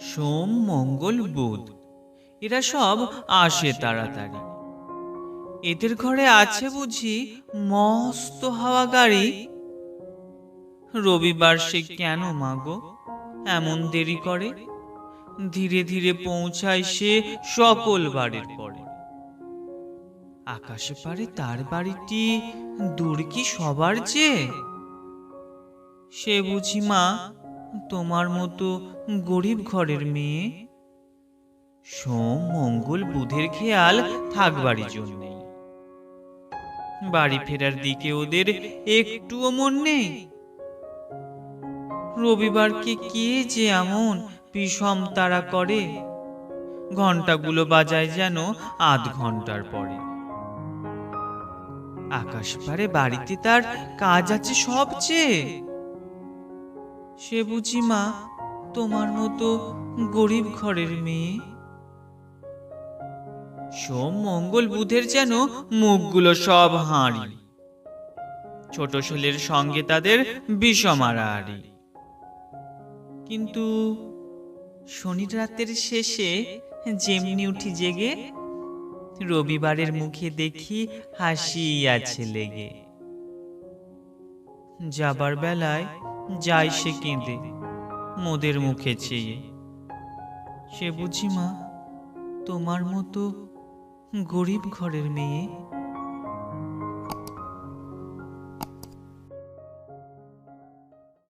সোম, মঙ্গল, বুধ। এরা সব আসে তাড়াতাড়ি। এদের ঘরে আছে বুঝি মস্ত হাওয়া গাড়ি। রবিবার সে কেন মাগো? এমন দেরি করে? ধীরে ধীরে পৌঁছায় সে সকল বাড়ির পরে। আকাশে পারে তার বাড়িটি, দূর কি সবার চেয়ে সে বুঝি মা তোমার মতো গরিব ঘরের মেয়ে? সোম, মঙ্গল, বুধের খেয়াল থাকবারই জন্যেই বাড়ি ফেরার দিকে ওদের একটুও মন নেই। রবিবারকে কে যে এমন বিষম তারা করে। ঘন্টাগুলো বাজায় যেন আধ ঘণ্টার পরে। আকাশ পারে বাড়িতে তার কাজ আছে সবচেয়ে। সে বুঝি মা তোমার মতো গরিব ঘরের মেয়ে? সোম মঙ্গল বুধের যেন মুখগুলো সব হাঁড়ি। ছোট ছেলের সঙ্গে তাদের বিষমারাহারি কিন্তু শনি রাতের শেষে যেমনি উঠি জেগে, রবিবারের মুখে দেখি হাসি আছে লেগে। যাবার বেলায় যায় সে কেঁদে মোদের মুখে চেয়ে। সে বুঝি মা তোমার মতো গরিব ঘরের মেয়ে